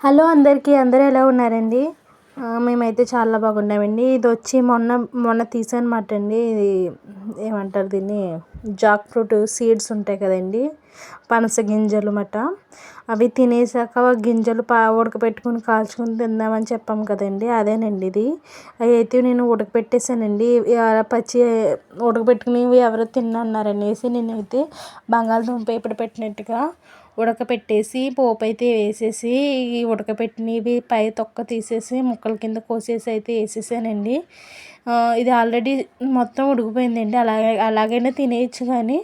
Hello అందరికీ అందరూ ఎలా ఉన్నారండి? మేమైతే చాలా బాగున్నామండి. ఇది వచ్చి మొన్న మొన్న తీసానమాట అండి ఇది ఏమంటారు దీన్ని? జాక్ ఫ్రూట్ సీడ్స్ ఉంటాయి కదండి. పనస గింజలు మాట. అవి తినేసాక గింజలు పా ఉడకపెట్టుకుని కాల్చుకుని తిందామని చెప్పాము కదండి. అదేనండి ఇది. అవి అయితే నేను ఉడకపెట్టేసానండి. పచ్చి ఉడకపెట్టుకుని ఎవరో తిన్నారనేసి నేనైతే బంగాళదుంప ఇప్పుడు పెట్టినట్టుగా ఉడకపెట్టేసి పోపు అయితే వేసేసి ఈ ఉడకపెట్టినవి పై తొక్క తీసేసి ముక్కల కింద కోసేసి అయితే వేసేసానండి. ఇది ఆల్రెడీ మొత్తం ఉడికిపోయిందండి. అలాగే అలాగైనా తినేయచ్చు కానీ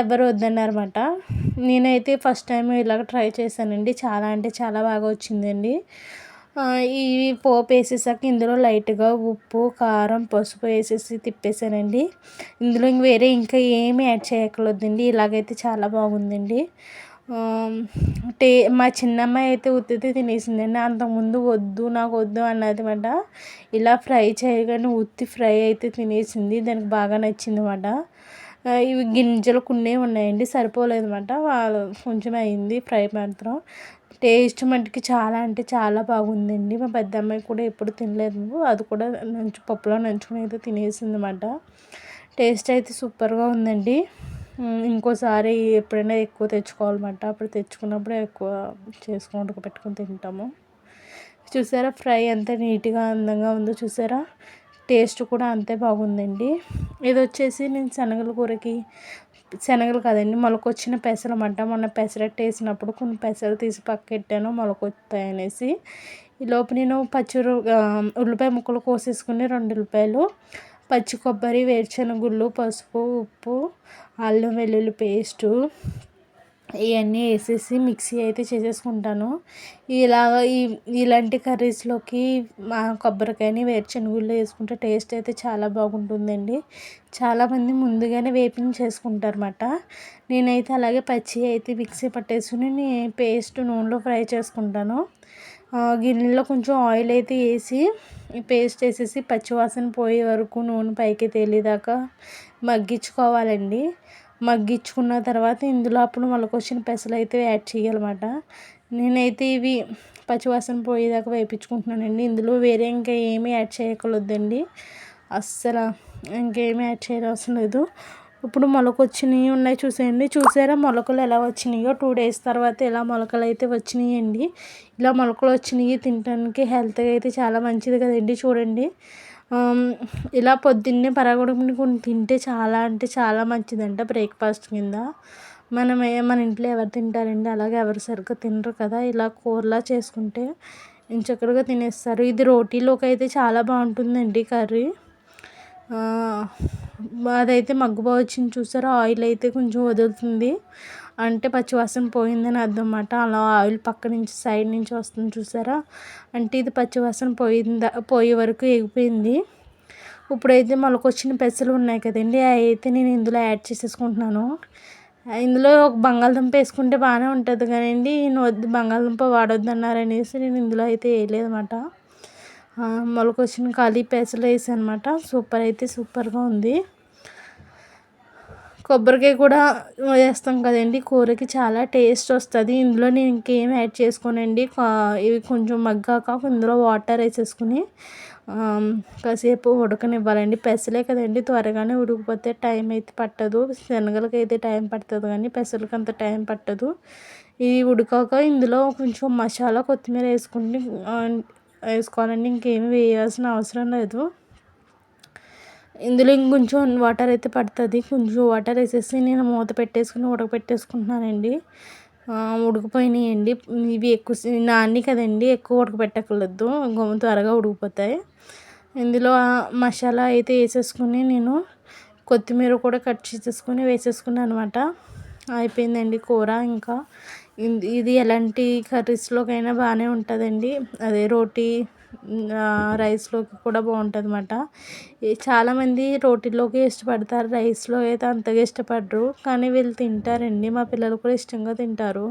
ఎవరు వద్దన్నారన్నమాట. నేనైతే ఫస్ట్ టైం ఇలాగ ట్రై చేశానండి. చాలా అంటే చాలా బాగా వచ్చిందండి. ఈ పోపు వేసేసాక ఇందులో లైట్గా ఉప్పు కారం పసుపు వేసేసి తిప్పేసానండి. ఇందులో వేరే ఇంకా ఏమి యాడ్ చేయకలొద్దండి ఇలాగైతే చాలా బాగుందండి. టే మా చిన్నమ్మాయి అయితే ఉత్తితే తినేసిందండి. అంతకుముందు వద్దు నాకు వద్దు అన్నది అనమాట ఇలా ఫ్రై చేయగానే ఉత్తి ఫ్రై అయితే తినేసింది. దానికి బాగా నచ్చింది అన్నమాట ఇవి గింజలు కొన్ని ఉన్నాయండి సరిపోలేదన్నమాట. వాళ్ళు కొంచెం అయింది ఫ్రై మాత్రం. టేస్ట్ మటుకి చాలా అంటే చాలా బాగుందండి. మా పెద్ద అమ్మాయి కూడా ఎప్పుడు తినలేదు. అది కూడా నంచు పప్పులో నంచుకుని అయితే తినేసింది అనమాట టేస్ట్ అయితే సూపర్గా ఉందండి. ఇంకోసారి ఎప్పుడైనా ఎక్కువ తెచ్చుకోవాలన్నమాట. అప్పుడు తెచ్చుకున్నప్పుడు ఎక్కువ చేసుకొని పెట్టుకొని తింటాము. చూసారా ఫ్రై ఎంత నీట్గా అందంగా ఉందో చూసారా? టేస్ట్ కూడా అంతే బాగుందండి. ఇది వచ్చేసి నేను శనగల కూరకి శనగలు కాదండి మొలకొచ్చిన పెసలు మంట మొన్న పెసరట్టు వేసినప్పుడు కొన్ని పెసలు తీసి పక్కెట్టాను మొలకొస్తాయి అనేసి ఈ లోపు నేను పచ్చి ఉల్లిపాయ ముక్కలు కోసేసుకుని రెండు ఉల్లిపాయలు పచ్చి కొబ్బరి వేరుశనగుళ్ళు పసుపు ఉప్పు అల్లం వెల్లుల్లి పేస్టు ఇవన్నీ వేసేసి మిక్సీ అయితే చేసేసుకుంటాను. ఇలాగ ఈ ఇలాంటి కర్రీస్లోకి మా కొబ్బరికాయని వేరుశనగుళ్ళు వేసుకుంటే టేస్ట్ అయితే చాలా బాగుంటుందండి. చాలామంది ముందుగానే వేపింగ్ చేసుకుంటారు అన్నమాట నేనైతే అలాగే పచ్చి అయితే మిక్సీ పట్టేసుకుని పేస్ట్ నూనెలో ఫ్రై చేసుకుంటాను. గిన్నెలో కొంచెం ఆయిల్ అయితే వేసి పేస్ట్ వేసేసి పచ్చివాసన పోయే వరకు నూనె పైకి తేలేదాకా మగ్గించుకోవాలండి. మగ్గించుకున్న తర్వాత ఇందులో అప్పుడు మొలకొచ్చిన పెసలు అయితే యాడ్ చేయాలన్నమాట. నేనైతే ఇవి పచ్చివాసన పోయేదాకా వేయించుకుంటున్నానండి. ఇందులో వేరే ఇంకా ఏమీ యాడ్ చేయకూడదండి అస్సలు ఇంకేమీ యాడ్ చేయవలసిన లేదు. ఇప్పుడు మొలక వచ్చినవి ఉన్నాయి చూసేయండి. చూసారా మొలకలు ఎలా వచ్చినాయో? టూ డేస్ తర్వాత ఇలా మొలకలు అయితే వచ్చినాయండి. ఇలా మొలకలు వచ్చినాయి తినడానికి హెల్త్గా అయితే చాలా మంచిది కదండి చూడండి. ఇలా పొద్దున్నే పరగడుపుని తింటే చాలా అంటే చాలా మంచిదంట బ్రేక్ఫాస్ట్ కింద. మనం మన ఇంట్లో ఎవరు తింటారండి? అలాగే ఎవరు సరిగ్గా తినరు కదా. ఇలా కూరలా చేసుకుంటే చక్కగా తినేస్తారు. ఇది రోటీలోకి అయితే చాలా బాగుంటుందండి కర్రీ. అదైతే మగ్గుబా వచ్చింది చూసారా? ఆయిల్ అయితే కొంచెం వదులుతుంది. అంటే పచ్చివాసన పోయిందని అర్థం అన్నమాట అలా ఆయిల్ పక్క నుంచి సైడ్ నుంచి వస్తుంది చూసారా? అంటే ఇది పచ్చివాసన పోయిందా పోయే వరకు ఎగిపోయింది. ఇప్పుడైతే మొలకొచ్చిన పెసలు ఉన్నాయి కదండి అవి అయితే నేను ఇందులో యాడ్ చేసేసుకుంటున్నాను. ఇందులో ఒక బంగాళదుంప వేసుకుంటే బాగానే ఉంటుంది కానివ్వండి నేను వద్దు బంగాళదుంప వాడొద్దు అన్నారనేసి నేను ఇందులో అయితే వేయలేదన్నమాట. మొలకొచ్చిన ఖాళీ పెసలు వేసానమాట అనమాట సూపర్ అయితే సూపర్గా ఉంది. కొబ్బరికాయ కూడా వేస్తాం కదండి. కూరకి చాలా టేస్ట్ వస్తుంది. ఇందులో నేను ఇంకేం యాడ్ చేసుకోనండి. ఇవి కొంచెం మగ్గాక ఇందులో వాటర్ వేసేసుకుని కాసేపు ఉడకనివ్వాలండి. పెసలే కదండి. త్వరగానే ఉడికిపోతే టైం అయితే పట్టదు. శనగలకి అయితే టైం పడుతుంది కానీ పెసలకి అంత టైం పట్టదు. ఇది ఉడికాక ఇందులో కొంచెం మసాలా కొత్తిమీర వేసుకుని వేసుకోవాలండి. ఇంకేమి వేయాల్సిన అవసరం లేదు. ఇందులో ఇంకొంచెం వాటర్ అయితే పడుతుంది. కొంచెం వాటర్ వేసేసి నేను మూత పెట్టేసుకుని ఉడకపెట్టేసుకుంటున్నానండి ఉడికిపోయినాయండి. ఇవి ఎక్కువ నాని కదండి ఎక్కువ ఉడకపెట్టకూడదు త్వరగా ఉడికిపోతాయి. ఇందులో మసాలా అయితే వేసేసుకుని నేను కొత్తిమీర కూడా కట్ చేసేసుకుని వేసేసుకున్నాను అనమాట అయిపోయిందండి కూర ఇంకా. ఇది ఎలాంటి కర్రీస్లోకైనా బాగానే ఉంటుందండి. అదే రోటీ రైస్లోకి కూడా బాగుంటుంది అన్నమాట చాలామంది రోటీలోకి ఇష్టపడతారు రైస్లో అయితే అంతగా ఇష్టపడరు కానీ వీళ్ళు తింటారండి. మా పిల్లలు కూడా ఇష్టంగా తింటారు.